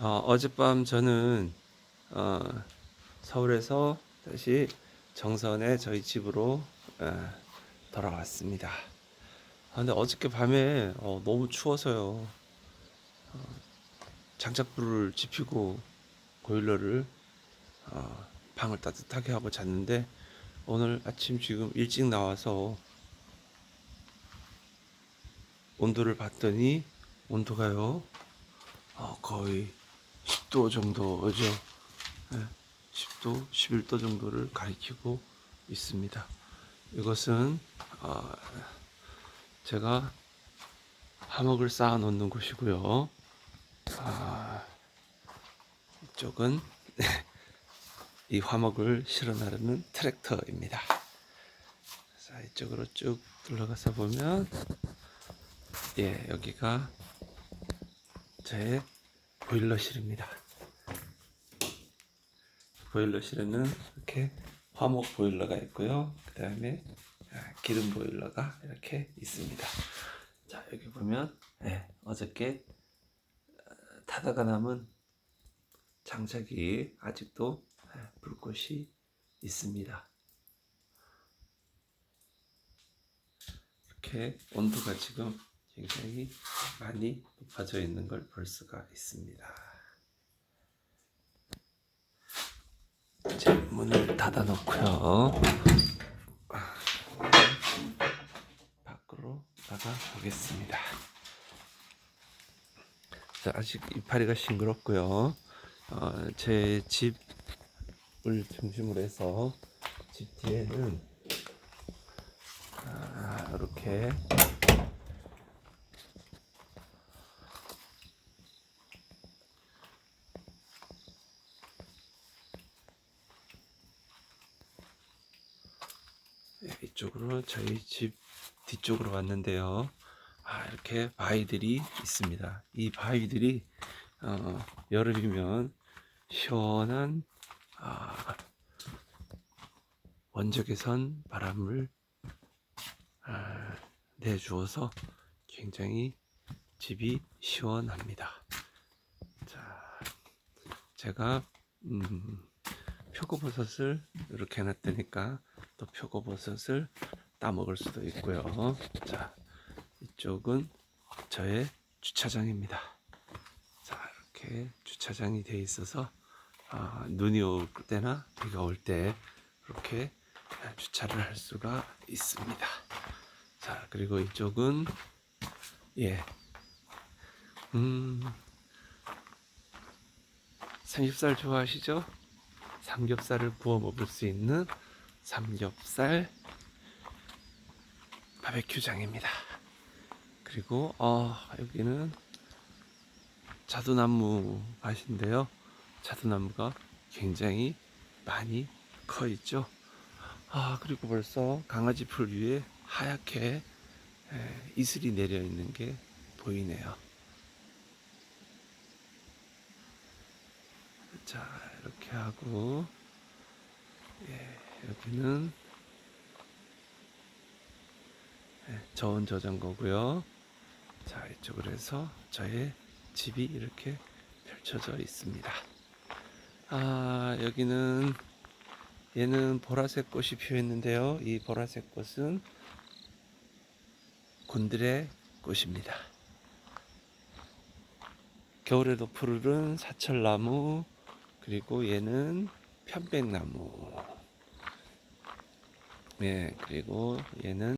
어, 어젯밤 저는 어, 서울에서 다시 정선의 저희 집으로 어, 돌아왔습니다. 아, 근데 어저께 밤에 어, 너무 추워서요. 어, 장작불을 지피고 보일러를 어, 방을 따뜻하게 하고 잤는데 오늘 아침 지금 일찍 나와서 온도를 봤더니 온도가요 어, 거의 10도 정도죠. 예, 10도, 11도 정도를 가리키고 있습니다. 이것은 어, 제가 화목을 쌓아 놓는 곳이고요. 아, 이쪽은 이 화목을 실어 나르는 트랙터입니다. 자, 이쪽으로 쭉 둘러가서 보면 예, 여기가 제 보일러실입니다. 보일러실에는 이렇게 화목 보일러가 있고요. 그 다음에 기름 보일러가 이렇게 있습니다. 자, 여기 보면 예, 어저께 어, 타다가 남은 장작이 아직도 예, 불꽃이 있습니다. 이렇게 온도가 지금 굉장히 많이 높아져 있는 걸 볼 수가 있습니다. 이제 문을 닫아 놓고요. 밖으로 나가 보겠습니다. 자, 아직 이파리가 싱그럽고요. 어, 제 집을 중심으로 해서 집 뒤에는 아, 이렇게 네, 이쪽으로 저희 집 뒤쪽으로 왔는데요. 아, 이렇게 바위들이 있습니다. 이 바위들이 어, 여름이면 시원한 아, 원적외선 바람을 아, 내주어서 굉장히 집이 시원합니다. 자, 제가 음, 표고버섯을 이렇게 해놨다니까 또 표고버섯을 따 먹을 수도 있고요. 자, 이쪽은 저의 주차장입니다. 자, 이렇게 주차장이 돼 있어서 아, 눈이 올 때나 비가 올 때 이렇게 주차를 할 수가 있습니다. 자, 그리고 이쪽은 예, 음, 삼겹살 좋아하시죠? 삼겹살을 구워 먹을 수 있는 삼겹살 바베큐장입니다. 그리고 어, 여기는 자두나무 밭인데요. 자두나무가 굉장히 많이 커 있죠. 아 그리고 벌써 강아지 풀 위에 하얗게 에, 이슬이 내려 있는 게 보이네요. 자 이렇게 하고 예, 여기는 예, 저온 저장고고요. 자 이쪽으로 해서 저의 집이 이렇게 펼쳐져 있습니다. 아 여기는 얘는 보라색 꽃이 피어있는데요. 이 보라색 꽃은 곤드레 꽃입니다. 겨울에도 푸르른 사철나무 그리고 얘는 편백나무 예 그리고 얘는